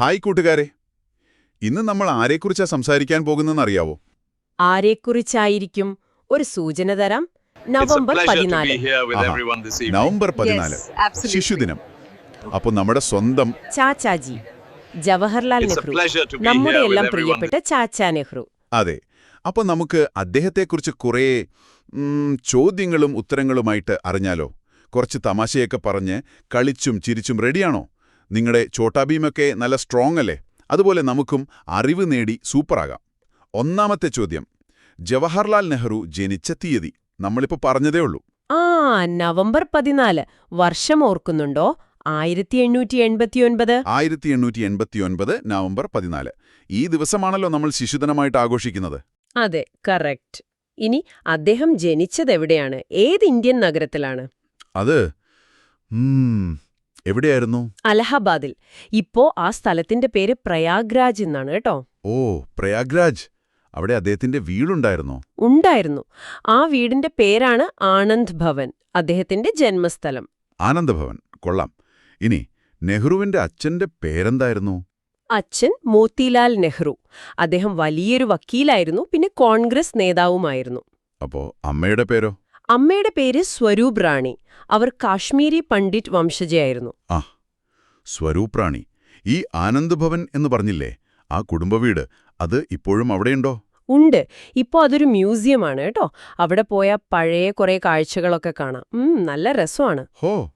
Hi കൂട്ടുകാരെ. ഇന്ന് നമ്മൾ ആരെക്കുറിച്ചാ സംസാരിക്കാൻ പോകുന്നതെന്നറിയാവോ? ആരെക്കുറിച്ചായിരിക്കും ഒരു സൂചന തരാം. November It's a pleasure to പതിനാല് be here with ആഹാ. everyone this evening. നവംബർ പതിനാല്. ശിശുദിനം. അപ്പോൾ നമ്മുടെ സ്വന്തം ചാച്ചാജി ജവഹർലാൽ നെഹ്റു നമ്മുടെ എല്ലാം പ്രിയപ്പെട്ട ചാച്ചാ നെഹ്റു. അതെ. അപ്പോൾ നമുക്ക് അദ്ദേഹത്തെക്കുറിച്ച് കുറേ ചോദ്യങ്ങളും ഉത്തരങ്ങളുമായിട്ട് അറിഞ്ഞാലോ? കുറച്ച് തമാശയൊക്കെ പറഞ്ഞ് കളിച്ചും ചിരിച്ചും റെഡിയാണോ നിങ്ങളുടെ ചോട്ടാബീമൊക്കെ നല്ല സ്ട്രോങ് അല്ലേ അതുപോലെ നമുക്കും അറിവ് നേടി സൂപ്പറാകാം. ഒന്നാമത്തെ ചോദ്യം. ജവഹർലാൽ നെഹ്റു ജനിച്ച തീയതി. നമ്മളിപ്പോൾ പറഞ്ഞതേ ഉള്ളൂ. ആ നവംബർ പതിനാല്. വർഷം ഓർക്കുന്നുണ്ടോ? ആയിരത്തി എണ്ണൂറ്റി എൺപത്തിയൊൻപത് ആയിരത്തി എണ്ണൂറ്റി എൺപത്തിയൊൻപത് നവംബർ പതിനാല്. ഈ ദിവസമാണല്ലോ നമ്മൾ ശിശുദിനമായിട്ട് ആഘോഷിക്കുന്നത്. അതെ കറക്റ്റ്. ഇനി അദ്ദേഹം ജനിച്ചത് എവിടെയാണ് ഏത് ഇന്ത്യൻ നഗരത്തിലാണ്? അത് എവിടെയായിരുന്നു? അലഹബാദിൽ. ഇപ്പോ ആ സ്ഥലത്തിന്റെ പേര് പ്രയാഗ്രാജ് എന്നാണ് കേട്ടോ. ഓ പ്രയാഗ്രാജ്. അവിടെ അദ്ദേഹത്തിന്റെ വീടുണ്ടായിരുന്നോ? ഉണ്ടായിരുന്നു. ആ വീടിന്റെ പേരാണ് ആനന്ദ് ഭവൻ. അദ്ദേഹത്തിന്റെ ജന്മസ്ഥലം. ആനന്ദ് ഭവൻ. കൊള്ളാം. ഇനി നെഹ്റുവിന്റെ അച്ഛന്റെ പേരെന്തായിരുന്നു? അച്ഛൻ മോത്തിലാൽ നെഹ്റു. അദ്ദേഹം വലിയൊരു വക്കീലായിരുന്നു പിന്നെ കോൺഗ്രസ് നേതാവുമായിരുന്നു. അപ്പോ അമ്മയുടെ പേരോ? അമ്മയുടെ പേര് സ്വരൂപ് റാണി. അവർ കാശ്മീരി പണ്ഡിറ്റ് വംശജയായിരുന്നു. ആ സ്വരൂപ് റാണി. ഈ ആനന്ദ് ഭവൻ എന്ന് പറഞ്ഞില്ലേ? ആ കുടുംബവീട് അത് ഇപ്പോഴും അവിടെയുണ്ടോ? ഉണ്ട്. ഇപ്പോ അതൊരു മ്യൂസിയമാണ് കേട്ടോ. അവിടെ പോയ പഴയ കുറെ കാഴ്ചകളൊക്കെ കാണാം. നല്ല രസമാണ്. ഹോ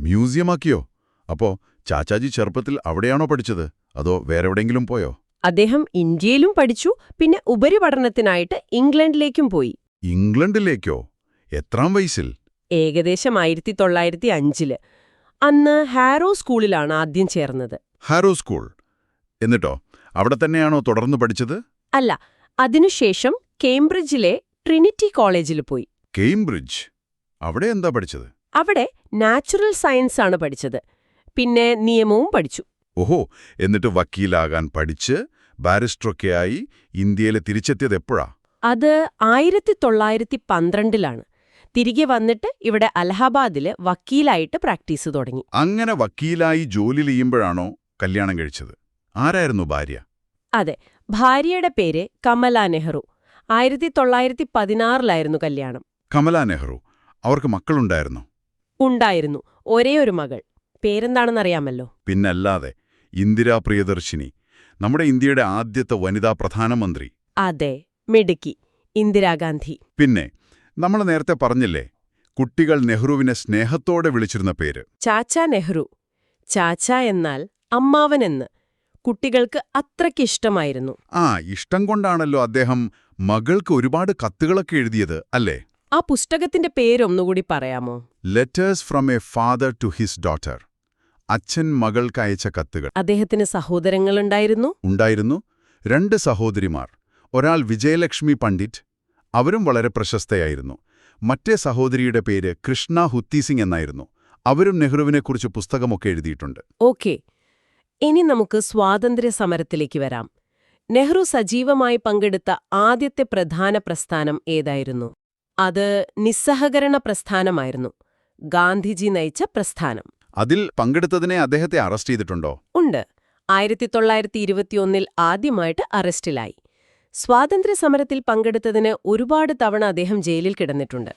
മ്യൂസിയമാക്കിയോ അപ്പോ ചാച്ചാജി ചെറുപ്പത്തിൽ അവിടെയാണോ പഠിച്ചത്? അതോ വേറെ വേറെവിടെങ്കിലും പോയോ? അദ്ദേഹം ഇന്ത്യയിലും പഠിച്ചു പിന്നെ ഉപരിപഠനത്തിനായിട്ട് ഇംഗ്ലണ്ടിലേക്കും പോയി. ഇംഗ്ലണ്ടിലേക്കോ? എത്രാം വയസ്സിൽ? ഏകദേശം ആയിരത്തി തൊള്ളായിരത്തി അഞ്ചിൽ അന്ന് ഹാരോ സ്കൂളിലാണ് ആദ്യം ചേർന്നത്. Harrow school. എന്നിട്ടോ അവിടെ തന്നെയാണോ തുടർന്ന് പഠിച്ചത്? അല്ല അതിനുശേഷം കേംബ്രിഡ്ജിലെ ട്രിനിറ്റി കോളേജിൽ പോയി. കേംബ്രിഡ്ജ്? അവിടെ എന്താ പഠിച്ചത്? അവിടെ നാച്ചുറൽ സയൻസ് ആണ് പഠിച്ചത്. പിന്നെ നിയമവും പഠിച്ചു. ഓഹോ എന്നിട്ട് വക്കീലാകാൻ പഠിച്ച് ബാരിസ്റ്ററൊക്കെയായി ഇന്ത്യയിൽ തിരിച്ചെത്തിയത് എപ്പോഴാ? അത് ആയിരത്തി തൊള്ളായിരത്തി പന്ത്രണ്ടിലാണ് തിരികെ വന്നിട്ട് ഇവിടെ അലഹബാദിൽ വക്കീലായിട്ട് പ്രാക്ടീസ് തുടങ്ങി. അങ്ങനെ വക്കീലായി ജോലി ചെയ്യുമ്പോഴാണോ കല്യാണം കഴിച്ചത്? ആരായിരുന്നു ഭാര്യ? അതെ ഭാര്യയുടെ പേര് കമല നെഹ്റു. ആയിരത്തി തൊള്ളായിരത്തി പതിനാറിലായിരുന്നു കല്യാണം. കമല നെഹ്റു അവർക്ക് മക്കളുണ്ടായിരുന്നു? ഉണ്ടായിരുന്നു ഒരേ ഒരു മകൾ. പേരെന്താണെന്നറിയാമല്ലോ? പിന്നല്ലാതെ ഇന്ദിരാ പ്രിയദർശിനി നമ്മുടെ ഇന്ത്യയുടെ ആദ്യത്തെ വനിതാ പ്രധാനമന്ത്രി. അതെ മിടുക്കി ഇന്ദിരാഗാന്ധി. പിന്നെ നമ്മൾ നേരത്തെ പറഞ്ഞില്ലേ കുട്ടികൾ നെഹ്റുവിനെ സ്നേഹത്തോടെ വിളിച്ചിരുന്ന പേര്. ചാച്ച നെഹ്റു. ചാച്ച എന്നാൽ അമ്മാവൻ അമ്മാവനെന്ന് കുട്ടികൾക്ക് അത്രയ്ക്കിഷ്ടമായിരുന്നു ആ ഇഷ്ടം കൊണ്ടാണല്ലോ അദ്ദേഹം മകൾക്ക് ഒരുപാട് കത്തുകളൊക്കെ എഴുതിയത് അല്ലേ? ആ പുസ്തകത്തിന്റെ പേരൊന്നുകൂടി പറയാമോ? Letters from a father to his daughter അച്ഛൻ മകൾക്ക് അയച്ച കത്തുകൾ. അദ്ദേഹത്തിന് സഹോദരങ്ങളുണ്ടായിരുന്നു? ഉണ്ടായിരുന്നു. രണ്ട് സഹോദരിമാർ. ഒരാൾ വിജയലക്ഷ്മി പണ്ഡിറ്റ് അവരും വളരെ പ്രശസ്തയായിരുന്നു. മറ്റേ സഹോദരിയുടെ പേര് കൃഷ്ണ ഹുത്തിസിംഗ് എന്നായിരുന്നു. അവരും നെഹ്റുവിനെക്കുറിച്ച് പുസ്തകമൊക്കെ എഴുതിയിട്ടുണ്ട്. ഓക്കെ. ഇനി നമുക്ക് സ്വാതന്ത്ര്യ സമരത്തിലേക്ക് വരാം. നെഹ്റു സജീവമായി പങ്കെടുത്ത ആദ്യത്തെ പ്രധാന പ്രസ്ഥാനം ഏതായിരുന്നു? അത് നിസ്സഹകരണ പ്രസ്ഥാനമായിരുന്നു. ഗാന്ധിജി നയിച്ച പ്രസ്ഥാനം. അതിൽ പങ്കെടുത്തതിനെ അദ്ദേഹത്തെ അറസ്റ്റ് ചെയ്തിട്ടുണ്ടോ? ഉണ്ട്. ആയിരത്തി തൊള്ളായിരത്തി ഇരുപത്തിയൊന്നിൽ ആദ്യമായിട്ട് അറസ്റ്റിലായി. സ്വാതന്ത്ര്യ സമരത്തിൽ പങ്കെടുത്തതിന് ഒരുപാട് തവണ അദ്ദേഹം ജയിലിൽ കിടന്നിട്ടുണ്ട്.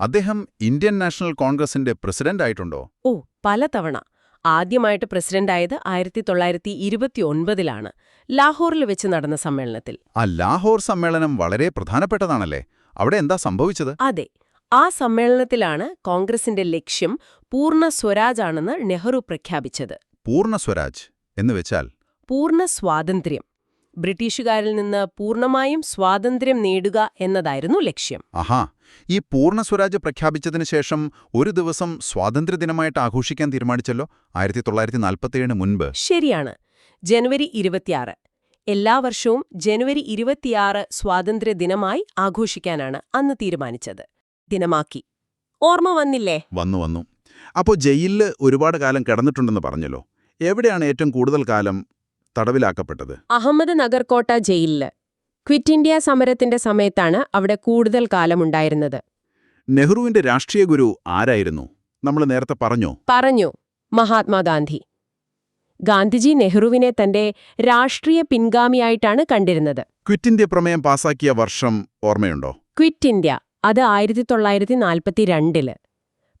അദ്ദേഹം ഇന്ത്യൻ നാഷണൽ കോൺഗ്രസിന്റെ പ്രസിഡന്റ് ആയിട്ടുണ്ടോ ഓ പലതവണ. ആദ്യമായിട്ട് പ്രസിഡന്റായത് ആയിരത്തി തൊള്ളായിരത്തി ഇരുപത്തിയൊൻപതിലാണ് ലാഹോറിൽ വെച്ച് നടന്ന സമ്മേളനത്തിൽ. ആ ലാഹോർ സമ്മേളനം വളരെ പ്രധാനപ്പെട്ടതാണല്ലേ? അവിടെ എന്താ സംഭവിച്ചത്? അതെ ആ സമ്മേളനത്തിലാണ് കോൺഗ്രസിന്റെ ലക്ഷ്യം പൂർണ സ്വരാജാണെന്ന് നെഹ്റു പ്രഖ്യാപിച്ചത്. പൂർണ സ്വരാജ് എന്ന് വെച്ചാൽ? പൂർണ സ്വാതന്ത്ര്യം. ബ്രിട്ടീഷുകാരിൽ നിന്ന് പൂർണമായും സ്വാതന്ത്ര്യം നേടുക എന്നതായിരുന്നു ലക്ഷ്യം. ആഹാ ഈ പൂർണ സ്വരാജ് പ്രഖ്യാപിച്ചതിന് ശേഷം ഒരു ദിവസം സ്വാതന്ത്ര്യദിനമായിട്ട് ആഘോഷിക്കാൻ തീരുമാനിച്ചല്ലോ? ആയിരത്തി തൊള്ളായിരത്തി നാൽപ്പത്തിയേഴിന് മുൻപ്. ശരിയാണ്. ജനുവരി ഇരുപത്തിയാറ്. എല്ലാ വർഷവും ജനുവരി ഇരുപത്തിയാറ് സ്വാതന്ത്ര്യ ദിനമായി ആഘോഷിക്കാനാണ് അന്ന് തീരുമാനിച്ചത്. ദിനമാക്കി. ഓർമ്മ വന്നില്ലേ? വന്നു വന്നു. അപ്പോൾ ജയിലിൽ ഒരുപാട് കാലം കിടന്നിട്ടുണ്ടെന്ന് പറഞ്ഞല്ലോ. എവിടെയാണ് ഏറ്റവും കൂടുതൽ കാലം തടവിലാക്കപ്പെട്ടത്. അഹമ്മദ് നഗർകോട്ട ജയിലിൽ. ക്വിറ്റ് ഇന്ത്യ സമരത്തിന്റെ സമയത്താണ് അവിടെ കൂടുതൽ കാലമുണ്ടായിരുന്നത്. നെഹ്റുവിന്റെ രാഷ്ട്രീയ ഗുരു ആരായിരുന്നു? നമ്മൾ നേരത്തെ പറഞ്ഞു? പറഞ്ഞു മഹാത്മാഗാന്ധി. ഗാന്ധിജി നെഹ്റുവിനെ തന്റെ രാഷ്ട്രീയ പിൻഗാമിയായിട്ടാണ് കണ്ടിരുന്നത്. ക്വിറ്റ് ഇന്ത്യ പ്രമേയം പാസാക്കിയ വർഷം ഓർമ്മയുണ്ടോ? ക്വിറ്റ് ഇന്ത്യ അത് ആയിരത്തി തൊള്ളായിരത്തി നാൽപ്പത്തിരണ്ടിൽ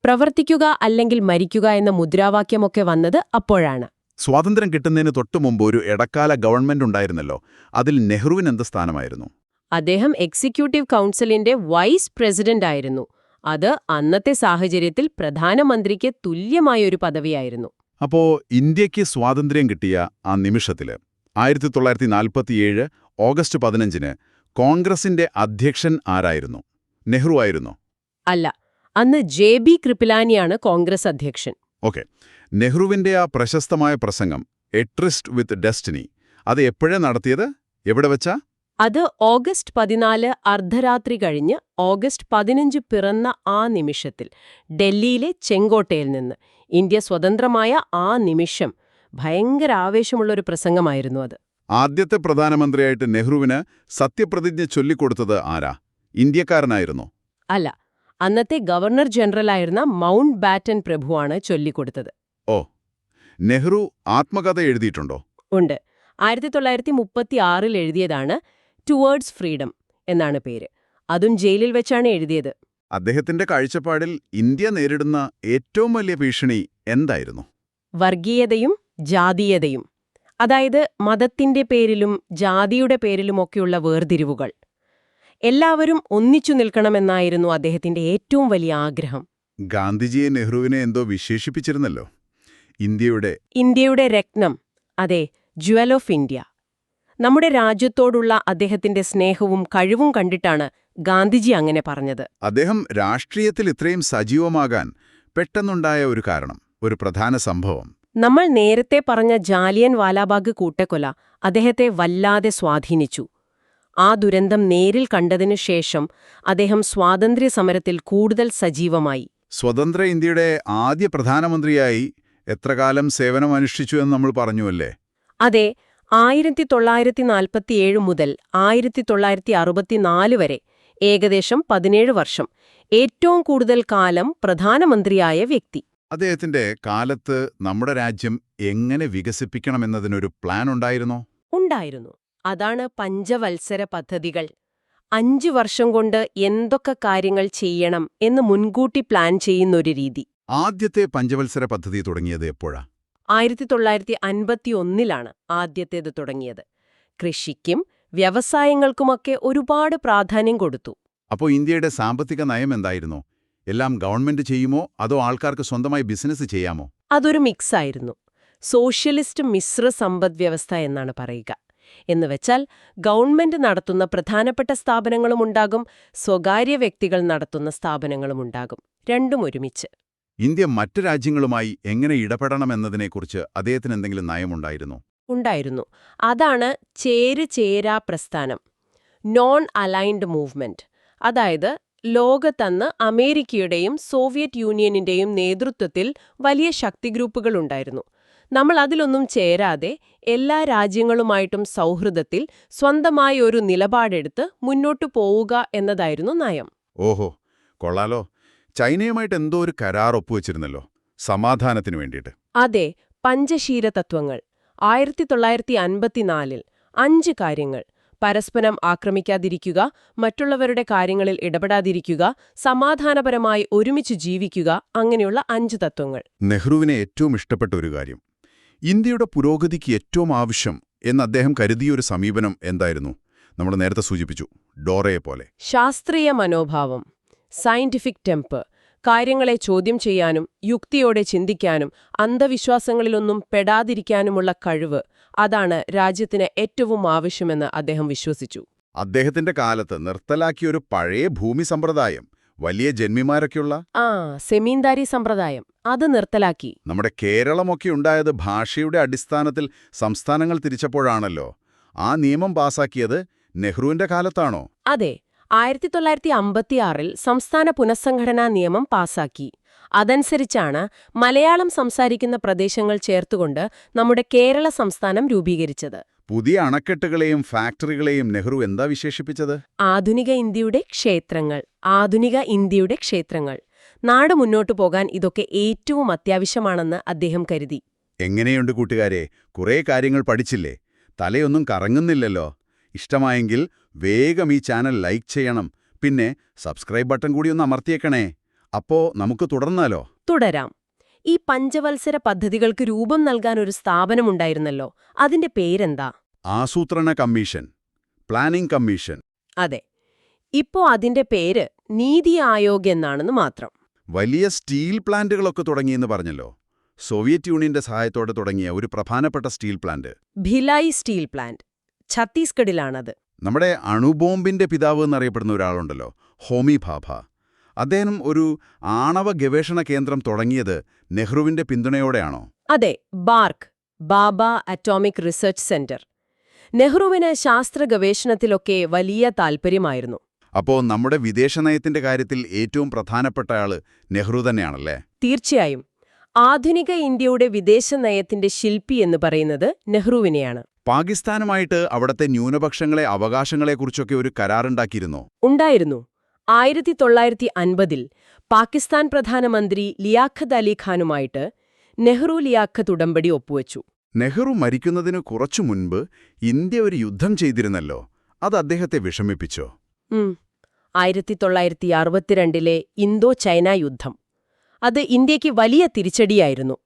പ്രവർത്തിക്കുക അല്ലെങ്കിൽ മരിക്കുക എന്ന മുദ്രാവാക്യമൊക്കെ വന്നത് അപ്പോഴാണ്. സ്വാതന്ത്ര്യം കിട്ടുന്നതിന് തൊട്ടു മുമ്പ് ഒരു ഇടക്കാല ഗവൺമെന്റ് ഉണ്ടായിരുന്നല്ലോ. അതിൽ നെഹ്റുവിന് എന്ത് സ്ഥാനമായിരുന്നു? അദ്ദേഹം എക്സിക്യൂട്ടീവ് കൗൺസിലിന്റെ വൈസ് പ്രസിഡന്റ് ആയിരുന്നു. അത് അന്നത്തെ സാഹചര്യത്തിൽ പ്രധാനമന്ത്രിക്ക് തുല്യമായ ഒരു പദവിയായിരുന്നു. അപ്പോ ഇന്ത്യയ്ക്ക് സ്വാതന്ത്ര്യം കിട്ടിയ ആ നിമിഷത്തിൽ ആയിരത്തി തൊള്ളായിരത്തി നാൽപ്പത്തിയേഴ് ഓഗസ്റ്റ് പതിനഞ്ചിന് കോൺഗ്രസിന്റെ അധ്യക്ഷൻ ആരായിരുന്നു? നെഹ്റു ആയിരുന്നു? അല്ല അന്ന് ജെ ബി കൃപിലാനിയാണ് കോൺഗ്രസ് അധ്യക്ഷൻ. ഓക്കെ. നെഹ്റുവിന്റെ ആ പ്രശസ്തമായ പ്രസംഗം എട്രിസ്റ്റ് വിത്ത് ഡെസ്റ്റിനി അത് എപ്പോഴേ നടത്തിയത്? എവിടെ വെച്ചാ? അത് ഓഗസ്റ്റ് പതിനാല് അർദ്ധരാത്രി കഴിഞ്ഞ് ഓഗസ്റ്റ് പതിനഞ്ച് പിറന്ന ആ നിമിഷത്തിൽ ഡൽഹിയിലെ ചെങ്കോട്ടയിൽ നിന്ന്. ഇന്ത്യ സ്വതന്ത്രമായ ആ നിമിഷം. ഭയങ്കര ആവേശമുള്ളൊരു പ്രസംഗമായിരുന്നു അത്. ആദ്യത്തെ പ്രധാനമന്ത്രിയായിട്ട് നെഹ്റുവിന് സത്യപ്രതിജ്ഞ ചൊല്ലിക്കൊടുത്തത് ആരാ? ഇന്ത്യക്കാരനായിരുന്നു? അല്ല അന്നത്തെ ഗവർണർ ജനറലായിരുന്ന മൗണ്ട് ബാറ്റൻ പ്രഭുവാണ് ചൊല്ലിക്കൊടുത്തത്. ഓ നെഹ്റു ആത്മകഥ എഴുതിയിട്ടുണ്ടോ? ഉണ്ട്. ആയിരത്തി തൊള്ളായിരത്തി മുപ്പത്തി ആറിൽ എഴുതിയതാണ് ടുവേർഡ്സ് ഫ്രീഡം എന്നാണ് പേര്. അതും ജയിലിൽ വെച്ചാണ് എഴുതിയത്. അദ്ദേഹത്തിന്റെ കാഴ്ചപ്പാടിൽ ഇന്ത്യ നേരിടുന്ന ഏറ്റവും വലിയ ഭീഷണി എന്തായിരുന്നു? വർഗീയതയും ജാതീയതയും അതായത് മതത്തിന്റെ പേരിലും ജാതിയുടെ പേരിലുമൊക്കെയുള്ള വേർതിരിവുകൾ. എല്ലാവരും ഒന്നിച്ചു നിൽക്കണമെന്നായിരുന്നു അദ്ദേഹത്തിന്റെ ഏറ്റവും വലിയ ആഗ്രഹം. ഗാന്ധിജിയെ നെഹ്റുവിനെ എന്തോ വിശേഷിപ്പിച്ചിരുന്നല്ലോ. ഇന്ത്യയുടെ ഇന്ത്യയുടെ രത്നം അതെ ജ്വൽ ഓഫ് ഇന്ത്യ നമ്മുടെ രാജ്യത്തോടുള്ള അദ്ദേഹത്തിന്റെ സ്നേഹവും കഴിവും കണ്ടിട്ടാണ് ഗാന്ധിജി അങ്ങനെ പറഞ്ഞത്. അദ്ദേഹം രാഷ്ട്രീയത്തിൽ ഇത്രയും സജീവമാകാൻ പെട്ടെന്നുണ്ടായ ഒരു കാരണം ഒരു പ്രധാന സംഭവം. നമ്മൾ നേരത്തെ പറഞ്ഞ ജാലിയൻ വാലാബാഗ് കൂട്ടക്കൊല അദ്ദേഹത്തെ വല്ലാതെ സ്വാധീനിച്ചു. ആ ദുരന്തം നേരിൽ കണ്ടതിനു ശേഷം അദ്ദേഹം സ്വാതന്ത്ര്യ സമരത്തിൽ കൂടുതൽ സജീവമായി. സ്വതന്ത്ര ഇന്ത്യയുടെ ആദ്യ പ്രധാനമന്ത്രിയായി എത്ര കാലം സേവനമനുഷ്ഠിച്ചു എന്ന് നമ്മൾ പറഞ്ഞുവല്ലേ? അതെ ആയിരത്തി തൊള്ളായിരത്തി നാൽപ്പത്തിയേഴ് മുതൽ ആയിരത്തി തൊള്ളായിരത്തി അറുപത്തിനാല് വരെ ഏകദേശം പതിനേഴ് വർഷം ഏറ്റവും കൂടുതൽ കാലം പ്രധാനമന്ത്രിയായ വ്യക്തി. അദ്ദേഹത്തിന്റെ കാലത്ത് നമ്മുടെ രാജ്യം എങ്ങനെ വികസിപ്പിക്കണമെന്നതിനൊരു പ്ലാൻ ഉണ്ടായിരുന്നോ? ഉണ്ടായിരുന്നു. അതാണ് പഞ്ചവത്സര പദ്ധതികൾ. അഞ്ചു വർഷം കൊണ്ട് എന്തൊക്കെ കാര്യങ്ങൾ ചെയ്യണം എന്ന് മുൻകൂട്ടി പ്ലാൻ ചെയ്യുന്നൊരു രീതി. ആദ്യത്തെ പഞ്ചവത്സര പദ്ധതി തുടങ്ങിയത് എപ്പോഴാ? ആയിരത്തി തൊള്ളായിരത്തി അൻപത്തിയൊന്നിലാണ് ആദ്യത്തേത് തുടങ്ങിയത്. കൃഷിക്കും വ്യവസായങ്ങൾക്കുമൊക്കെ ഒരുപാട് പ്രാധാന്യം കൊടുത്തു. അപ്പോൾ ഇന്ത്യയുടെ സാമ്പത്തിക നയം എന്തായിരുന്നു? എല്ലാം ഗവൺമെന്റ് ചെയ്യുമോ? അതോ ആൾക്കാർക്ക് സ്വന്തമായി ബിസിനസ് ചെയ്യാമോ? അതൊരു മിക്സ് ആയിരുന്നു സോഷ്യലിസ്റ്റ് മിശ്ര സമ്പദ്വ്യവസ്ഥ എന്നാണ് പറയുക. എന്നുവെച്ചാൽ ഗവൺമെന്റ് നടത്തുന്ന പ്രധാനപ്പെട്ട സ്ഥാപനങ്ങളുമുണ്ടാകും സ്വകാര്യ വ്യക്തികൾ നടത്തുന്ന സ്ഥാപനങ്ങളുമുണ്ടാകും രണ്ടും ഒരുമിച്ച്. ഇന്ത്യ മറ്റു രാജ്യങ്ങളുമായി എങ്ങനെ ഇടപെടണമെന്നതിനെക്കുറിച്ച് അദ്ദേഹത്തിന് എന്തെങ്കിലും നയമുണ്ടായിരുന്നോ? ഉണ്ടായിരുന്നു. അതാണ് ചേര് ചേരാ പ്രസ്ഥാനം നോൺ അലൈൻഡ് മൂവ്മെന്റ് അതായത് ലോകത്തന്ന് അമേരിക്കയുടെയും സോവിയറ്റ് യൂണിയനിന്റെയും നേതൃത്വത്തിൽ വലിയ ശക്തി ഗ്രൂപ്പുകളുണ്ടായിരുന്നു നമ്മൾ അതിലൊന്നും ചേരാതെ എല്ലാ രാജ്യങ്ങളുമായിട്ടും സൗഹൃദത്തിൽ സ്വന്തമായ ഒരു നിലപാടെടുത്ത് മുന്നോട്ടു പോവുക എന്നതായിരുന്നു നയം. ഓഹോ കൊള്ളാലോ. ചൈനയുമായിട്ട് എന്തോ ഒരു കരാർ ഒപ്പുവെച്ചിരുന്നല്ലോ സമാധാനത്തിന് വേണ്ടിയിട്ട്. അതെ പഞ്ചശീല തത്വങ്ങൾ ആയിരത്തി തൊള്ളായിരത്തി അൻപത്തിനാലിൽ അഞ്ച് കാര്യങ്ങൾ. പരസ്പരം ആക്രമിക്കാതിരിക്കുക മറ്റുള്ളവരുടെ കാര്യങ്ങളിൽ ഇടപെടാതിരിക്കുക സമാധാനപരമായി ഒരുമിച്ച് ജീവിക്കുക അങ്ങനെയുള്ള അഞ്ച് തത്വങ്ങൾ. നെഹ്റുവിനെ ഏറ്റവും ഇഷ്ടപ്പെട്ട ഒരു കാര്യം ഇന്ത്യയുടെ പുരോഗതിക്ക് ഏറ്റവും ആവശ്യം എന്ന് അദ്ദേഹം കരുതിയ ഒരു സമീപനം എന്തായിരുന്നു? നമ്മൾ നേരത്തെ സൂചിപ്പിച്ചു ഡോറയെ പോലെ ശാസ്ത്രീയ മനോഭാവം. സയന്റിഫിക് ടെമ്പ് കാര്യങ്ങളെ ചോദ്യം ചെയ്യാനും യുക്തിയോടെ ചിന്തിക്കാനും അന്ധവിശ്വാസങ്ങളിലൊന്നും പെടാതിരിക്കാനുമുള്ള കഴിവ് അതാണ് രാജ്യത്തിന് ഏറ്റവും ആവശ്യമെന്ന് അദ്ദേഹം വിശ്വസിച്ചു. അദ്ദേഹത്തിന്റെ കാലത്ത് നിർത്തലാക്കിയ ഒരു പഴയ ഭൂമി സമ്പ്രദായം വലിയ ജന്മിമാരൊക്കെയുള്ള? ആ സെമീന്ദാരി സമ്പ്രദായം. അത് നിർത്തലാക്കി. നമ്മുടെ കേരളമൊക്കെ ഉണ്ടായത് ഭാഷയുടെ അടിസ്ഥാനത്തിൽ സംസ്ഥാനങ്ങൾ തിരിച്ചപ്പോഴാണല്ലോ. ആ നിയമം പാസാക്കിയത് നെഹ്റുവിന്റെ കാലത്താണോ? അതെ. ആയിരത്തി തൊള്ളായിരത്തി അമ്പത്തിയാറിൽ സംസ്ഥാന പുനഃസംഘടനാ നിയമം പാസാക്കി. അതനുസരിച്ചാണ് മലയാളം സംസാരിക്കുന്ന പ്രദേശങ്ങൾ ചേർത്തുകൊണ്ട് നമ്മുടെ കേരള സംസ്ഥാനം രൂപീകരിച്ചത്. പുതിയ അണക്കെട്ടുകളെയും ഫാക്ടറികളെയും നെഹ്റു എന്താ വിശേഷിപ്പിച്ചത്? ആധുനിക ഇന്ത്യയുടെ ക്ഷേത്രങ്ങൾ ആധുനിക ഇന്ത്യയുടെ ക്ഷേത്രങ്ങൾ. നാട് മുന്നോട്ടു പോകാൻ ഇതൊക്കെ ഏറ്റവും അത്യാവശ്യമാണെന്ന് അദ്ദേഹം കരുതി. എങ്ങനെയുണ്ട് കൂട്ടുകാരെ? കുറേ കാര്യങ്ങൾ പഠിച്ചില്ലേ? തലയൊന്നും കറങ്ങുന്നില്ലല്ലോ. ഇഷ്ടമായെങ്കിൽ വേഗം ഈ ചാനൽ ലൈക്ക് ചെയ്യണം. പിന്നെ സബ്സ്ക്രൈബ് ബട്ടൺ കൂടി ഒന്ന് അമർത്തിയേക്കണേ. അപ്പോ നമുക്ക് തുടർന്നാലോ? തുടരാം. ഈ പഞ്ചവത്സര പദ്ധതികൾക്ക് രൂപം നൽകാൻ ഒരു സ്ഥാപനമുണ്ടായിരുന്നല്ലോ. അതിന്റെ പേരെന്താ? ആസൂത്രണ കമ്മീഷൻ. Planning commission. അതെ. ഇപ്പോ അതിന്റെ പേര് നീതി ആയോഗ് എന്നാണെന്ന് മാത്രം. വലിയ സ്റ്റീൽ പ്ലാന്റുകളൊക്കെ തുടങ്ങിയെന്ന് പറഞ്ഞല്ലോ. സോവിയറ്റ് യൂണിയന്റെ സഹായത്തോടെ തുടങ്ങിയ ഒരു പ്രധാനപ്പെട്ട steel plant. Bhilai steel plant. ഛത്തീസ്ഗഡിലാണത്. നമ്മുടെ അണുബോംബിന്റെ പിതാവ് എന്നറിയപ്പെടുന്ന ഒരാളുണ്ടല്ലോ ഹോമി ഭാഭ. അദ്ദേഹം ഒരു ആണവ ഗവേഷണ കേന്ദ്രം തുടങ്ങിയത് നെഹ്റുവിന്റെ പിന്തുണയോടെയാണോ? അതെ BARC Bhabha Atomic Research Centre. നെഹ്റുവിന് ശാസ്ത്ര ഗവേഷണത്തിലൊക്കെ വലിയ താൽപ്പര്യമായിരുന്നു അപ്പോ നമ്മുടെ വിദേശനയത്തിന്റെ കാര്യത്തിൽ ഏറ്റവും പ്രധാനപ്പെട്ട ആൾ നെഹ്റു തന്നെയാണല്ലേ? തീർച്ചയായും. ആധുനിക ഇന്ത്യയുടെ വിദേശനയത്തിന്റെ ശില്പി എന്ന് പറയുന്നത് നെഹ്റുവിനെയാണ്. പാകിസ്ഥാനുമായിട്ട് അവിടത്തെ ന്യൂനപക്ഷങ്ങളെ അവകാശങ്ങളെക്കുറിച്ചൊക്കെ ഒരു കരാറുണ്ടാക്കിയിരുന്നോ? ഉണ്ടായിരുന്നു. ആയിരത്തി തൊള്ളായിരത്തി അൻപതിൽ പാകിസ്ഥാൻ പ്രധാനമന്ത്രി ലിയാഖത്ത് അലി ഖാനുമായിട്ട് നെഹ്റു ലിയാഖത്ത് ഉടമ്പടി ഒപ്പുവച്ചു. നെഹ്റു മരിക്കുന്നതിന് കുറച്ചു മുൻപ് ഇന്ത്യ ഒരു യുദ്ധം ചെയ്തിരുന്നല്ലോ അത് അദ്ദേഹത്തെ വിഷമിപ്പിച്ചോ. ആയിരത്തി തൊള്ളായിരത്തി അറുപത്തിരണ്ടിലെ ഇന്തോ ചൈന യുദ്ധം. അത് ഇന്ത്യയ്ക്ക് വലിയ തിരിച്ചടിയായിരുന്നു.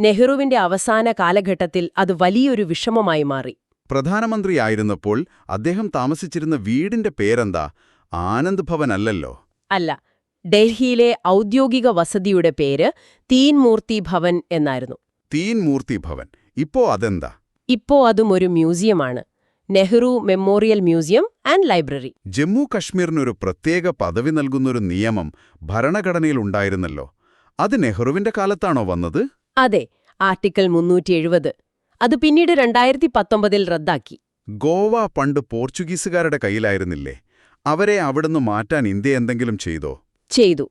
നെഹ്റുവിന്റെ അവസാന കാലഘട്ടത്തിൽ അത് വലിയൊരു വിഷമമായി മാറി. പ്രധാനമന്ത്രിയായിരുന്നപ്പോൾ അദ്ദേഹം താമസിച്ചിരുന്ന വീടിന്റെ പേരെന്താ? ആനന്ദ് ഭവൻ അല്ലല്ലോ. അല്ല ഡൽഹിയിലെ ഔദ്യോഗിക വസതിയുടെ പേര് തീൻമൂർത്തി ഭവൻ എന്നായിരുന്നു. തീൻമൂർത്തി ഭവൻ. ഇപ്പോ അതെന്താ? ഇപ്പോ അതും ഒരു മ്യൂസിയമാണ്. Nehru Memorial Museum and Library. Jammu കശ്മീരിനൊരു പ്രത്യേക പദവി നൽകുന്നൊരു നിയമം ഭരണഘടനയിലുണ്ടായിരുന്നല്ലോ അത് നെഹ്റുവിന്റെ കാലത്താണോ വന്നത്? അതെ ആർട്ടിക്കിൾ മുന്നൂറ്റി എഴുപത് അത് പിന്നീട് രണ്ടായിരത്തി പത്തൊമ്പതിൽ റദ്ദാക്കി. ഗോവ പണ്ട് പോർച്ചുഗീസുകാരുടെ കയ്യിലായിരുന്നില്ലേ? അവരെ അവിടുന്ന് മാറ്റാൻ ഇന്ത്യ എന്തെങ്കിലും ചെയ്തോ? ചെയ്തു.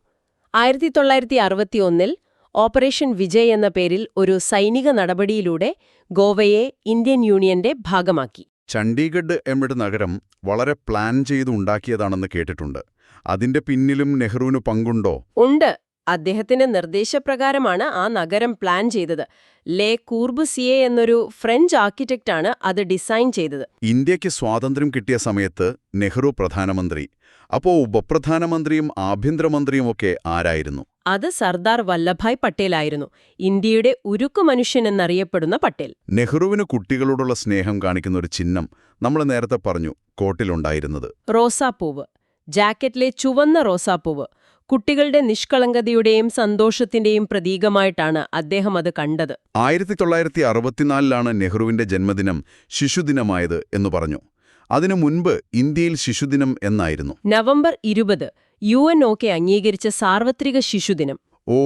ആയിരത്തി തൊള്ളായിരത്തി അറുപത്തിയൊന്നിൽ ഓപ്പറേഷൻ വിജയ് എന്ന പേരിൽ ഒരു സൈനിക നടപടിയിലൂടെ ഗോവയെ ഇന്ത്യൻ യൂണിയന്റെ ഭാഗമാക്കി. ചണ്ഡീഗഡ് എമ്മിട് നഗരം വളരെ പ്ലാൻ ചെയ്ത് ഉണ്ടാക്കിയതാണെന്ന് കേട്ടിട്ടുണ്ട്. അതിന്റെ പിന്നിലും നെഹ്റുവിന് പങ്കുണ്ടോ? ഉണ്ട്. അദ്ദേഹത്തിന്റെ നിർദ്ദേശപ്രകാരമാണ് ആ നഗരം പ്ലാൻ ചെയ്തത്. ലേ കൂർബുസിയെ എന്നൊരു ഫ്രഞ്ച് ആർക്കിടെക്റ്റാണ് അത് ഡിസൈൻ ചെയ്തത്. ഇന്ത്യയ്ക്ക് സ്വാതന്ത്ര്യം കിട്ടിയ സമയത്ത് നെഹ്റു പ്രധാനമന്ത്രി അപ്പോ ഉപപ്രധാനമന്ത്രിയും ആഭ്യന്തരമന്ത്രിയും ഒക്കെ ആരായിരുന്നു? അത് സർദാർ വല്ലഭായ് പട്ടേലായിരുന്നു ഇന്ത്യയുടെ ഉരുക്കു മനുഷ്യൻ എന്നറിയപ്പെടുന്ന പട്ടേൽ. നെഹ്റുവിന് കുട്ടികളോടുള്ള സ്നേഹം കാണിക്കുന്ന ഒരു ചിഹ്നം നമ്മൾ നേരത്തെ പറഞ്ഞു കോട്ടിലുണ്ടായിരുന്നത്. റോസാപ്പൂവ്. ജാക്കറ്റിലെ ചുവന്ന റോസാപ്പൂവ്. കുട്ടികളുടെ നിഷ്കളങ്കതയുടെയും സന്തോഷത്തിന്റെയും പ്രതീകമായിട്ടാണ് അദ്ദേഹം അത് കണ്ടത്. ആയിരത്തി തൊള്ളായിരത്തി അറുപത്തിനാലിലാണ് നെഹ്റുവിന്റെ ജന്മദിനം ശിശുദിനമായത് എന്ന് പറഞ്ഞു. അതിനു മുൻപ് ഇന്ത്യയിൽ ശിശുദിനം എന്നായിരുന്നു. നവംബർ ഇരുപത് യു എൻ ഒക്കെ അംഗീകരിച്ച സാർവത്രിക ശിശുദിനം. ഓ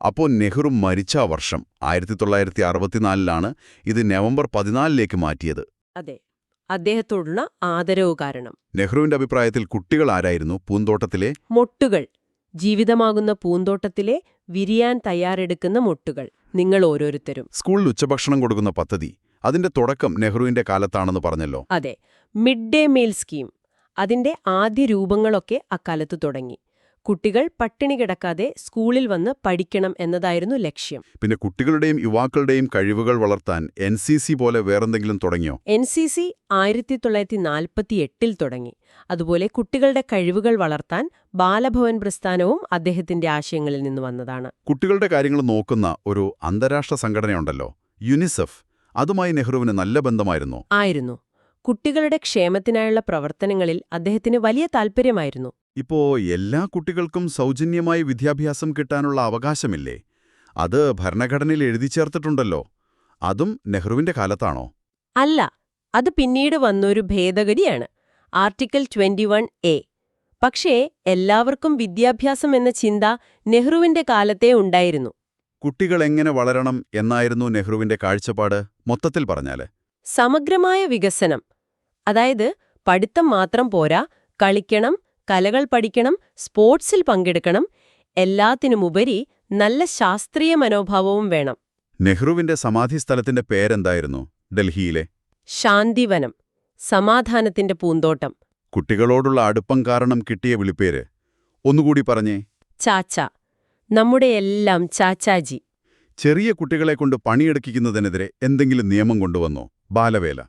അപ്പോൾ നെഹ്റു മരിച്ച വർഷം ആയിരത്തി തൊള്ളായിരത്തി അറുപത്തിനാലിലാണ് ഇത് നവംബർ പതിനാലിലേക്ക് മാറ്റിയത്. അതെ അദ്ദേഹത്തോടുള്ള ആദരവ് കാരണം. നെഹ്റുവിന്റെ അഭിപ്രായത്തിൽ കുട്ടികൾ ആരായിരുന്നു? പൂന്തോട്ടത്തിലെ മൊട്ടുകൾ. ജീവിതമാകുന്ന പൂന്തോട്ടത്തിലെ വിരിയാൻ തയ്യാറെടുക്കുന്ന മുട്ടുകൾ. നിങ്ങൾ ഓരോരുത്തരും. സ്കൂളിൽ ഉച്ചഭക്ഷണം കൊടുക്കുന്ന പദ്ധതി. അതിന്റെ തുടക്കം നെഹ്റുവിന്റെ കാലത്താണെന്ന് പറഞ്ഞല്ലോ. അതെ. Midday meal scheme. അതിന്റെ ആദ്യ രൂപങ്ങളൊക്കെ അക്കാലത്ത് തുടങ്ങി. കുട്ടികൾ പട്ടിണി കിടക്കാതെ സ്കൂളിൽ വന്ന് പഠിക്കണം എന്നതായിരുന്നു ലക്ഷ്യം. പിന്നെ കുട്ടികളുടെയും യുവാക്കളുടെയും കഴിവുകൾ വളർത്താൻ എൻ സി സി പോലെ വേറെന്തെങ്കിലും തുടങ്ങിയോ? എൻ സി സി ആയിരത്തി തൊള്ളായിരത്തി നാൽപ്പത്തിയെട്ടിൽ തുടങ്ങി. അതുപോലെ കുട്ടികളുടെ കഴിവുകൾ വളർത്താൻ ബാലഭവൻ പ്രസ്ഥാനവും അദ്ദേഹത്തിന്റെ ആശയങ്ങളിൽ നിന്ന് വന്നതാണ്. കുട്ടികളുടെ കാര്യങ്ങൾ നോക്കുന്ന ഒരു അന്താരാഷ്ട്ര സംഘടനയുണ്ടല്ലോ യുനിസെഫ്. അതുമായി നെഹ്റുവിന് നല്ല ബന്ധമായിരുന്നു? ആയിരുന്നു. കുട്ടികളുടെ ക്ഷേമത്തിനായുള്ള പ്രവർത്തനങ്ങളിൽ അദ്ദേഹത്തിന് വലിയ താൽപ്പര്യമായിരുന്നു. ഇപ്പോ എല്ലാ കുട്ടികൾക്കും സൗജന്യമായി വിദ്യാഭ്യാസം കിട്ടാനുള്ള അവകാശമില്ലേ? അത് ഭരണഘടനയിൽ എഴുതി ചേർത്തിട്ടുണ്ടല്ലോ. അതും നെഹ്റുവിന്റെ കാലത്താണോ? അല്ല അത് പിന്നീട് വന്നൊരു ഭേദഗതിയാണ്. Article 21 A. പക്ഷേ എല്ലാവർക്കും വിദ്യാഭ്യാസം എന്ന ചിന്ത നെഹ്റുവിന്റെ കാലത്തേ ഉണ്ടായിരുന്നു. കുട്ടികൾ എങ്ങനെ വളരണം എന്നായിരുന്നു നെഹ്റുവിന്റെ കാഴ്ചപ്പാട് മൊത്തത്തിൽ പറഞ്ഞാൽ? സമഗ്രമായ വികസനം. അതായത് പഠിത്തം മാത്രം പോരാ കളിക്കണം കലകൾ പഠിക്കണം സ്പോർട്സിൽ പങ്കെടുക്കണം എല്ലാത്തിനുമുപരി നല്ല ശാസ്ത്രീയ മനോഭാവവും വേണം. നെഹ്റുവിന്റെ സമാധിസ്ഥലത്തിന്റെ പേരെന്തായിരുന്നു ഡൽഹിയിലെ? ശാന്തിവനം സമാധാനത്തിന്റെ പൂന്തോട്ടം. കുട്ടികളോടുള്ള അടുപ്പം കാരണം കിട്ടിയ വിളിപ്പേര്. ഒന്നുകൂടി പറഞ്ഞേ. ചാച്ച നമ്മുടെ എല്ലാം ചാച്ചാജി. ചെറിയ കുട്ടികളെ കൊണ്ട് പണിയെടുക്കുന്നതിനെതിരെ എന്തെങ്കിലും നിയമം കൊണ്ടുവന്നോ? ബാലവേല.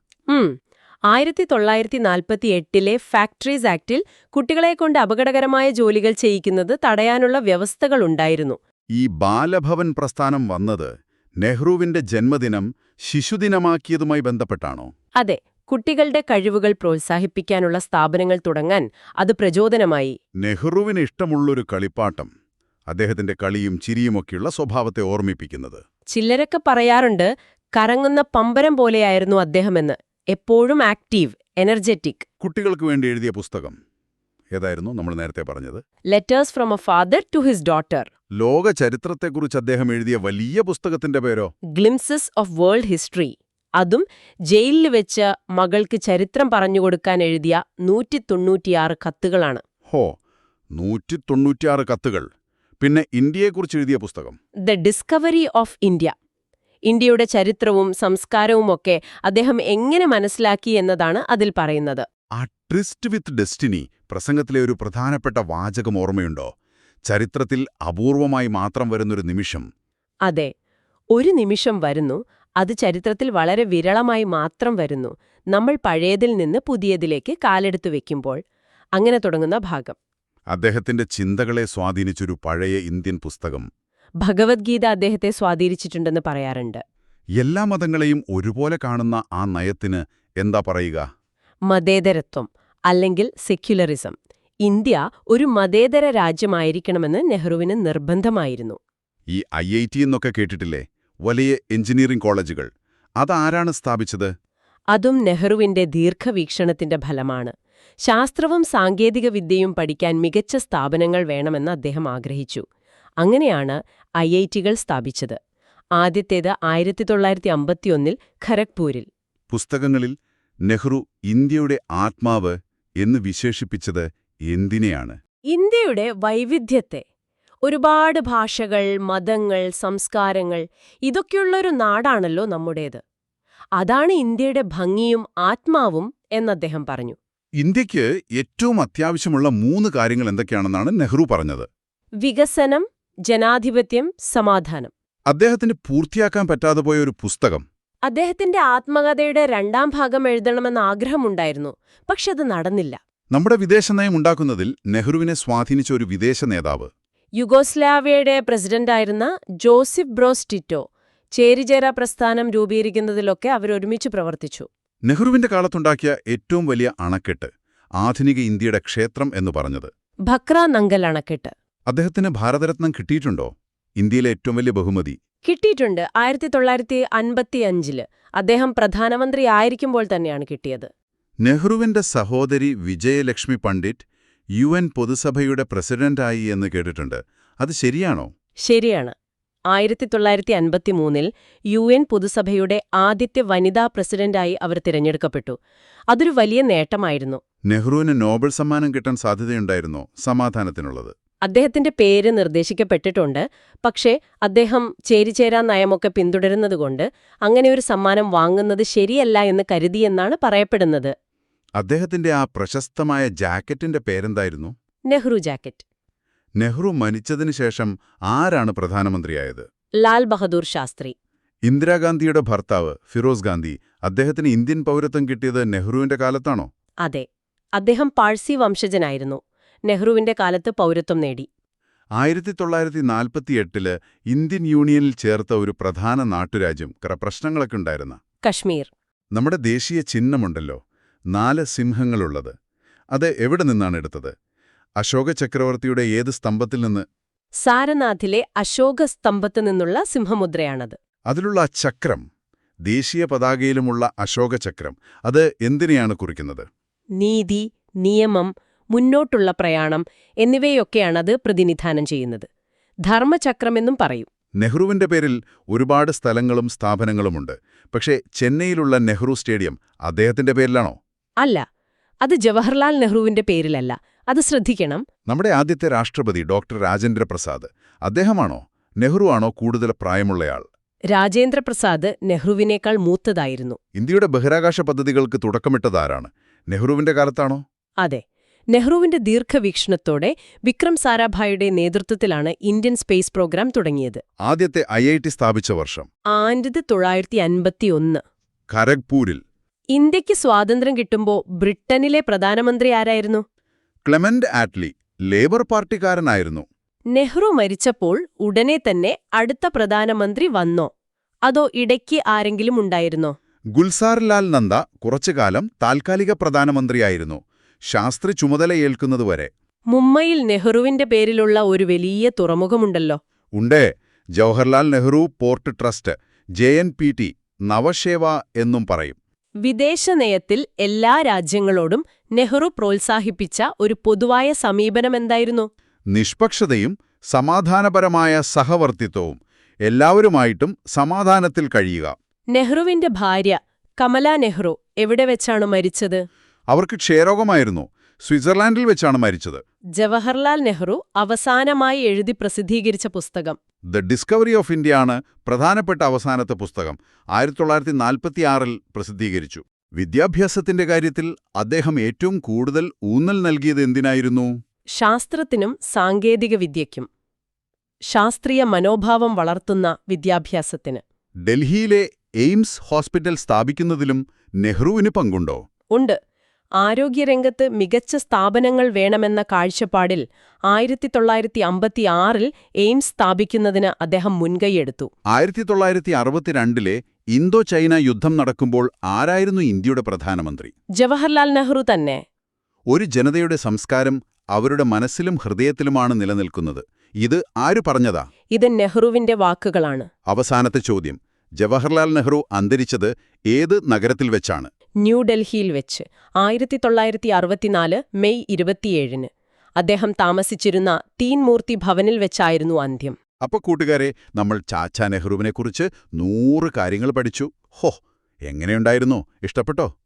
ആയിരത്തി തൊള്ളായിരത്തി നാൽപ്പത്തി എട്ടിലെ ഫാക്ടറീസ് ആക്ടിൽ കുട്ടികളെ കൊണ്ട് അപകടകരമായ ജോലികൾ ചെയ്യിക്കുന്നത് തടയാനുള്ള വ്യവസ്ഥകൾ ഉണ്ടായിരുന്നു. ഈ ബാലഭവൻ പ്രസ്ഥാനം വന്നത് നെഹ്റുവിന്റെ ജന്മദിനം ശിശുദിനമാക്കിയതുമായി ബന്ധപ്പെട്ടാണോ? അതെ കുട്ടികളുടെ കഴിവുകൾ പ്രോത്സാഹിപ്പിക്കാനുള്ള സ്ഥാപനങ്ങൾ തുടങ്ങാൻ അത് പ്രചോദനമായി. നെഹ്റുവിന് ഇഷ്ടമുള്ളൊരു കളിപ്പാട്ടം. അദ്ദേഹത്തിന്റെ കളിയും ചിരിയുമൊക്കെയുള്ള സ്വഭാവത്തെ ഓർമ്മിപ്പിക്കുന്നത്. ചിലരൊക്കെ പറയാറുണ്ട് കറങ്ങുന്ന പമ്പരം പോലെയായിരുന്നു അദ്ദേഹമെന്ന്. എപ്പോഴും ആക്റ്റീവ് എനർജറ്റിക്. കുട്ടികൾക്ക് വേണ്ടി എഴുതിയ പുസ്തകം. ഏതായിരുന്നു നമ്മൾ നേരത്തെ പറഞ്ഞത്? Letters from a father to his daughter ലോക ചരിത്രത്തെക്കുറിച്ച് അദ്ദേഹം എഴുതിയ വലിയ പുസ്തകത്തിന്റെ പേരോ? ഗ്ലിംസസ് ഓഫ് വേൾഡ് ഹിസ്റ്ററി അതും ജയിലിൽ വെച്ച് മകൾക്ക് ചരിത്രം പറഞ്ഞുകൊടുക്കാൻ എഴുതിയ നൂറ്റി തൊണ്ണൂറ്റിയാറ് കത്തുകളാണ്. ഹോ നൂറ്റി തൊണ്ണൂറ്റിയാറ് കത്തുകൾ. പിന്നെ ഇന്ത്യയെക്കുറിച്ച് എഴുതിയ പുസ്തകം. ദ ഡിസ്കവറി ഓഫ് ഇന്ത്യ ഇന്ത്യയുടെ ചരിത്രവും സംസ്കാരവും ഒക്കെ അദ്ദേഹം എങ്ങനെ മനസ്സിലാക്കി എന്നതാണ് അതിൽ പറയുന്നത്. ആ ട്രിസ്റ്റ് വിത്ത് ഡെസ്റ്റിനി പ്രസംഗത്തിലെ ഒരു പ്രധാനപ്പെട്ട വാചകം ഓർമ്മയുണ്ടോ? ചരിത്രത്തിൽ അപൂർവമായി മാത്രം വരുന്നൊരു നിമിഷം. അതെ ഒരു നിമിഷം വരുന്നു അത് ചരിത്രത്തിൽ വളരെ വിരളമായി മാത്രം വരുന്നു. നമ്മൾ പഴയതിൽ നിന്ന് പുതിയതിലേക്ക് കാലെടുത്തു വെക്കുമ്പോൾ. അങ്ങനെ തുടങ്ങുന്ന ഭാഗം. അദ്ദേഹത്തിന്റെ ചിന്തകളെ സ്വാധീനിച്ചൊരു പഴയ ഇന്ത്യൻ പുസ്തകം. ഭഗവത്ഗീത അദ്ദേഹത്തെ സ്വാധീനിച്ചിട്ടുണ്ടെന്ന് പറയാറുണ്ട്. എല്ലാ മതങ്ങളെയും ഒരുപോലെ കാണുന്ന ആ നയത്തിന് എന്താ പറയുക? മതേതരത്വം അല്ലെങ്കിൽ സെക്യുലറിസം. ഇന്ത്യ ഒരു മതേതര രാജ്യമായിരിക്കണമെന്ന് നെഹ്റുവിന് നിർബന്ധമായിരുന്നു. ഈ ഐ ഐ ടി എന്നൊക്കെ കേട്ടിട്ടില്ലേ? വലിയ എഞ്ചിനീയറിംഗ് കോളേജുകൾ. അതാരാണ് സ്ഥാപിച്ചത്? അതും നെഹ്റുവിന്റെ ദീർഘവീക്ഷണത്തിന്റെ ഫലമാണ്. ശാസ്ത്രവും സാങ്കേതിക വിദ്യയും പഠിക്കാൻ മികച്ച സ്ഥാപനങ്ങൾ വേണമെന്ന് അദ്ദേഹം ആഗ്രഹിച്ചു. അങ്ങനെയാണ് ഐ ഐ ടികൾ സ്ഥാപിച്ചത്. ആദ്യത്തേത് ആയിരത്തി തൊള്ളായിരത്തി അമ്പത്തിയൊന്നിൽ ഖരഗ്പൂരിൽ. പുസ്തകങ്ങളിൽ നെഹ്റു ഇന്ത്യയുടെ ആത്മാവ് എന്ന് വിശേഷിപ്പിച്ചത് എന്തിനെയാണ്? ഇന്ത്യയുടെ വൈവിധ്യത്തെ. ഒരുപാട് ഭാഷകൾ മതങ്ങൾ സംസ്കാരങ്ങൾ ഇതൊക്കെയുള്ളൊരു നാടാണല്ലോ നമ്മുടേത്. അതാണ് ഇന്ത്യയുടെ ഭംഗിയും ആത്മാവും എന്നദ്ദേഹം പറഞ്ഞു. ഇന്ത്യയ്ക്ക് ഏറ്റവും അത്യാവശ്യമുള്ള മൂന്ന് കാര്യങ്ങൾ എന്തൊക്കെയാണെന്നാണ് നെഹ്റു പറഞ്ഞത്. വികസനം ജനാധിപത്യം സമാധാനം. അദ്ദേഹത്തിന് പൂർത്തിയാക്കാൻ പറ്റാതെ പോയ ഒരു പുസ്തകം. അദ്ദേഹത്തിന്റെ ആത്മകഥയുടെ രണ്ടാം ഭാഗം എഴുതണമെന്ന ആഗ്രഹമുണ്ടായിരുന്നു പക്ഷെ അത് നടന്നില്ല. നമ്മുടെ വിദേശനയം ഉണ്ടാക്കുന്നതിൽ നെഹ്റുവിനെ സ്വാധീനിച്ച ഒരു വിദേശ നേതാവ്. യുഗോസ്ലാവിയയുടെ പ്രസിഡന്റായിരുന്ന ജോസിഫ് ബ്രോസ് ടിറ്റോ ചേരിചേര പ്രസ്ഥാനം രൂപീകരിക്കുന്നതിലൊക്കെ അവരൊരുമിച്ച് പ്രവർത്തിച്ചു. നെഹ്റുവിന്റെ കാലത്തുണ്ടാക്കിയ ഏറ്റവും വലിയ അണക്കെട്ട് ആധുനിക ഇന്ത്യയുടെ ക്ഷേത്രം എന്ന് പറഞ്ഞത്. ഭക്ര നങ്കൽ അണക്കെട്ട്. അദ്ദേഹത്തിന് ഭാരതരത്നം കിട്ടിയിട്ടുണ്ടോ? ഇന്ത്യയിലെ ഏറ്റവും വലിയ ബഹുമതി. കിട്ടിയിട്ടുണ്ട്. ആയിരത്തി തൊള്ളായിരത്തി അൻപത്തിയഞ്ചിൽ അദ്ദേഹം പ്രധാനമന്ത്രി ആയിരിക്കുമ്പോൾ തന്നെയാണ് കിട്ടിയത്. നെഹ്റുവിന്റെ സഹോദരി വിജയലക്ഷ്മി പണ്ഡിറ്റ് യു എൻ പൊതുസഭയുടെ പ്രസിഡന്റായി എന്ന് കേട്ടിട്ടുണ്ട്. അത് ശരിയാണോ? ശരിയാണ്. ആയിരത്തി തൊള്ളായിരത്തി അൻപത്തിമൂന്നിൽ യു എൻ പൊതുസഭയുടെ ആദ്യത്തെ വനിതാ പ്രസിഡന്റായി അവർ തിരഞ്ഞെടുക്കപ്പെട്ടു. അതൊരു വലിയ നേട്ടമായിരുന്നു. നെഹ്റുവിന് നോബൽ സമ്മാനം കിട്ടാൻ സാധ്യതയുണ്ടായിരുന്നോ? സമാധാനത്തിനുള്ളത്. അദ്ദേഹത്തിന്റെ പേര് നിർദ്ദേശിക്കപ്പെട്ടിട്ടുണ്ട്. പക്ഷേ അദ്ദേഹം ചേരിചേരാ നയമൊക്കെ പിന്തുടരുന്നതുകൊണ്ട് അങ്ങനെ ഒരു സമ്മാനം വാങ്ങുന്നത് ശരിയല്ല എന്ന് കരുതിയെന്നാണ് പറയപ്പെടുന്നത്. അദ്ദേഹത്തിന്റെ ആ പ്രശസ്തമായ ജാക്കറ്റിന്റെ പേരെന്തായിരുന്നു? നെഹ്റു ജാക്കറ്റ്. നെഹ്റു മരിച്ചതിന് ശേഷം ആരാണ് പ്രധാനമന്ത്രിയായത്? ലാൽ ബഹദൂർ ശാസ്ത്രി. ഇന്ദിരാഗാന്ധിയുടെ ഭർത്താവ് ഫിറോസ് ഗാന്ധി. അദ്ദേഹത്തിന് ഇന്ത്യൻ പൗരത്വം കിട്ടിയത് നെഹ്റുവിന്റെ കാലത്താണോ? അതെ. അദ്ദേഹം പാഴ്സി വംശജനായിരുന്നു. നെഹ്റുവിന്റെ കാലത്ത് പൗരത്വം നേടി. ആയിരത്തി തൊള്ളായിരത്തി നാൽപ്പത്തിയെട്ടിൽ ഇന്ത്യൻ യൂണിയനിൽ ചേർത്ത ഒരു പ്രധാന നാട്ടുരാജ്യം. കുറെ പ്രശ്നങ്ങളൊക്കെ ഉണ്ടായിരുന്ന? കശ്മീർ. നമ്മുടെ ദേശീയ ചിഹ്നമുണ്ടല്ലോ. നാല് സിംഹങ്ങളുള്ളത്. അത് എവിടെ നിന്നാണ് എടുത്തത്? അശോക ചക്രവർത്തിയുടെ ഏത് സ്തംഭത്തിൽ നിന്ന്? സാരനാഥിലെ അശോക സ്തംഭത്തു നിന്നുള്ള സിംഹമുദ്രയാണത്. അതിലുള്ള ആ ചക്രം ദേശീയ പതാകയിലുമുള്ള അശോക ചക്രം അത് എന്തിനെയാണ് കുറിക്കുന്നത്? നീതി നിയമം മുന്നോട്ടുള്ള പ്രയാണം എന്നിവയൊക്കെയാണത് പ്രതിനിധാനം ചെയ്യുന്നത്. ധർമ്മചക്രമെന്നും പറയും. നെഹ്റുവിന്റെ പേരിൽ ഒരുപാട് സ്ഥലങ്ങളും സ്ഥാപനങ്ങളുമുണ്ട്. പക്ഷേ ചെന്നൈയിലുള്ള നെഹ്റു സ്റ്റേഡിയം അദ്ദേഹത്തിന്റെ പേരിലാണോ? അല്ല അത് ജവഹർലാൽ നെഹ്റുവിന്റെ പേരിലല്ല. അത് ശ്രദ്ധിക്കണം. നമ്മുടെ ആദ്യത്തെ രാഷ്ട്രപതി ഡോക്ടർ രാജേന്ദ്ര പ്രസാദ് അദ്ദേഹമാണോ നെഹ്റു ആണോ കൂടുതൽ പ്രായമുള്ളയാൾ? രാജേന്ദ്ര പ്രസാദ് നെഹ്റുവിനേക്കാൾ മൂത്തതായിരുന്നു. ഇന്ത്യയുടെ ബഹിരാകാശ പദ്ധതികൾക്ക് തുടക്കമിട്ടതാരാണ്? നെഹ്റുവിന്റെ കാലത്താണോ? അതെ. നെഹ്റുവിന്റെ ദീർഘവീക്ഷണത്തോടെ വിക്രം സാരാഭായിയുടെ നേതൃത്വത്തിലാണ് ഇന്ത്യൻ സ്പേസ് പ്രോഗ്രാം തുടങ്ങിയത്. ആദ്യത്തെ ഐ ഐ ടി സ്ഥാപിച്ച വർഷം? ആയിരത്തി തൊള്ളായിരത്തി അൻപത്തിയൊന്ന്. ഖരഗ്പൂരിൽ. ഇന്ത്യയ്ക്ക് സ്വാതന്ത്ര്യം കിട്ടുമ്പോൾ ബ്രിട്ടനിലെ പ്രധാനമന്ത്രി ആരായിരുന്നു? ക്ലെമന്റ് ആറ്റ്ലി ലേബർ പാർട്ടിക്കാരനായിരുന്നു. നെഹ്റു മരിച്ചപ്പോൾ ഉടനെ തന്നെ അടുത്ത പ്രധാനമന്ത്രി വന്നോ? അതോ ഇടയ്ക്ക് ആരെങ്കിലും ഉണ്ടായിരുന്നോ? ഗുൽസാർലാൽ നന്ദ കുറച്ചുകാലം താൽക്കാലിക പ്രധാനമന്ത്രിയായിരുന്നു. ശാസ്ത്രി ചുമതലയേൽക്കുന്നതുവരെ. മുംബൈയിൽ നെഹ്റുവിന്റെ പേരിലുള്ള ഒരു വലിയ തുറമുഖമുണ്ടല്ലോ. ഉണ്ടേ Jawaharlal Nehru port trust J N P T Nhava Sheva എന്നും പറയും. വിദേശ നയത്തിൽ എല്ലാ രാജ്യങ്ങളോടും നെഹ്റു പ്രോത്സാഹിപ്പിച്ച ഒരു പൊതുവായ സമീപനമെന്തായിരുന്നു നിഷ്പക്ഷതയും സമാധാനപരമായ സഹവർത്തിത്വവും എല്ലാവരുമായിട്ടും സമാധാനത്തിൽ കഴിയുക. നെഹ്റുവിന്റെ ഭാര്യ കമലാ നെഹ്റു എവിടെ വെച്ചാണ് മരിച്ചത്? അവർക്ക് ക്ഷയരോഗമായിരുന്നു. സ്വിറ്റ്സർലാൻഡിൽ വെച്ചാണ് മരിച്ചത്. ജവഹർലാൽ നെഹ്റു അവസാനമായി എഴുതി പ്രസിദ്ധീകരിച്ച പുസ്തകം. ദ ഡിസ്കവറി ഓഫ് ഇന്ത്യ ആണ് പ്രധാനപ്പെട്ട അവസാനത്തെ പുസ്തകം. ആയിരത്തി തൊള്ളായിരത്തി നാൽപ്പത്തിയാറിൽ പ്രസിദ്ധീകരിച്ചു. വിദ്യാഭ്യാസത്തിന്റെ കാര്യത്തിൽ അദ്ദേഹം ഏറ്റവും കൂടുതൽ ഊന്നൽ നൽകിയത് എന്തിനായിരുന്നു? ശാസ്ത്രത്തിനും സാങ്കേതികവിദ്യയ്ക്കും. ശാസ്ത്രീയ മനോഭാവം വളർത്തുന്ന വിദ്യാഭ്യാസത്തിന്. ഡൽഹിയിലെ എയിംസ് ഹോസ്പിറ്റൽ സ്ഥാപിക്കുന്നതിലും നെഹ്റുവിന് പങ്കുണ്ടോ? ഉണ്ട്. ആരോഗ്യരംഗത്ത് മികച്ച സ്ഥാപനങ്ങൾ വേണമെന്ന കാഴ്ചപ്പാടിൽ ആയിരത്തി തൊള്ളായിരത്തി അമ്പത്തിയാറിൽ എയിംസ് സ്ഥാപിക്കുന്നതിന് അദ്ദേഹം മുൻകൈയെടുത്തു. ആയിരത്തി തൊള്ളായിരത്തി അറുപത്തിരണ്ടിലെ ഇന്തോ ചൈന യുദ്ധം നടക്കുമ്പോൾ ആരായിരുന്നു ഇന്ത്യയുടെ പ്രധാനമന്ത്രി? ജവഹർലാൽ നെഹ്റു തന്നെ. ഒരു ജനതയുടെ സംസ്കാരം അവരുടെ മനസ്സിലും ഹൃദയത്തിലുമാണ് നിലനിൽക്കുന്നത്. ഇത് ആര് പറഞ്ഞതാ? ഇത് നെഹ്റുവിന്റെ വാക്കുകളാണ്. അവസാനത്തെ ചോദ്യം. ജവഹർലാൽ നെഹ്റു അന്തരിച്ചത് ഏത് നഗരത്തിൽ വെച്ചാണ്? ന്യൂഡൽഹിയിൽ വെച്ച്. ആയിരത്തി തൊള്ളായിരത്തി അറുപത്തിനാല് മെയ് ഇരുപത്തിയേഴിന്. അദ്ദേഹം താമസിച്ചിരുന്ന തീൻമൂർത്തി ഭവനിൽ വെച്ചായിരുന്നു അന്ത്യം. അപ്പൊ കൂട്ടുകാരെ നമ്മൾ ചാച്ചാ നെഹ്റുവിനെക്കുറിച്ച് നൂറ് കാര്യങ്ങൾ പഠിച്ചു. ഹോ എങ്ങനെയുണ്ടായിരുന്നു? ഇഷ്ടപ്പെട്ടോ?